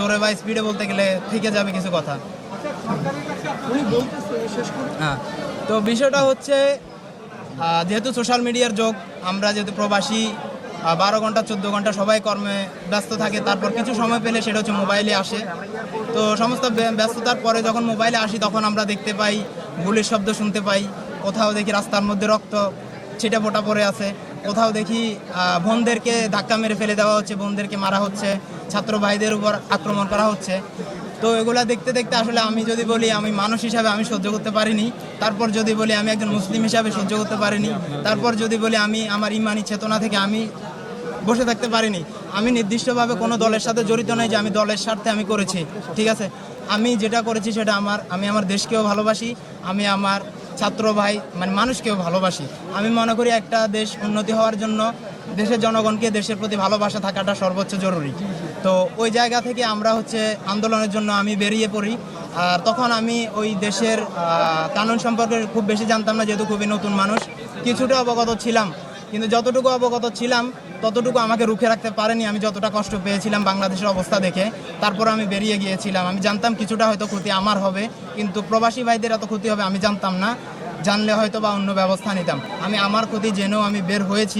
জোরে বা স্পিডে বলতে গেলে থেকে যাবে কিছু কথা। হ্যাঁ তো বিষয়টা হচ্ছে যেহেতু সোশ্যাল মিডিয়ার যোগ আমরা যেহেতু প্রবাসী বারো ঘণ্টা চোদ্দ ঘণ্টা সবাই কর্মে ব্যস্ত থাকে তারপর কিছু সময় পেলে সেটা হচ্ছে মোবাইলে আসে। তো সমস্ত ব্যস্ততার পরে যখন মোবাইলে আসি তখন আমরা দেখতে পাই গুলির শব্দ শুনতে পাই কোথাও দেখি রাস্তার মধ্যে রক্ত ছিটে ফোটা পড়ে আছে। কোথাও দেখি বোনদেরকে ধাক্কা মেরে ফেলে দেওয়া হচ্ছে, বোনদেরকে মারা হচ্ছে, ছাত্র ভাইদের উপর আক্রমণ করা হচ্ছে। তো এগুলা দেখতে দেখতে আসলে আমি যদি বলি, আমি মানুষ হিসাবে আমি সহ্য করতে পারিনি। তারপর যদি বলি, আমি একজন মুসলিম হিসাবে সহ্য করতে পারিনি। তারপর যদি বলি, আমি আমার ইমানি চেতনা থেকে আমি বসে থাকতে পারিনি। আমি নির্দিষ্টভাবে কোনো দলের সাথে জড়িত নই যে আমি দলের স্বার্থে আমি করেছি, ঠিক আছে? আমি যেটা করেছি সেটা আমার, আমি আমার দেশকেও ভালোবাসি, আমি আমার ছাত্র ভাই মানে মানুষকেও ভালোবাসি। আমি মনে করি একটা দেশ উন্নতি হওয়ার জন্য দেশের জনগণকে দেশের প্রতি ভালোবাসা থাকাটা সর্বোচ্চ জরুরি। তো ওই জায়গা থেকে আমরা হচ্ছে আন্দোলনের জন্য আমি বেরিয়ে পড়ি। আর তখন আমি ওই দেশের কানুন সম্পর্কে খুব বেশি জানতাম না, যেহেতু খুবই নতুন মানুষ। কিছুটা অবগত ছিলাম, কিন্তু যতটুকু অবগত ছিলাম ততটুকু আমাকে রুখে রাখতে পারেনি। আমি যতটা কষ্ট পেয়েছিলাম বাংলাদেশের অবস্থা দেখে তারপর আমি বেরিয়ে গিয়েছিলাম। আমি জানতাম কিছুটা হয়তো ক্ষতি আমার হবে, কিন্তু প্রবাসী ভাইদের এত ক্ষতি হবে আমি জানতাম না। জানলে হয়তো বা অন্য ব্যবস্থা নিতাম। আমি আমার ক্ষতি জেনেও আমি বের হয়েছি।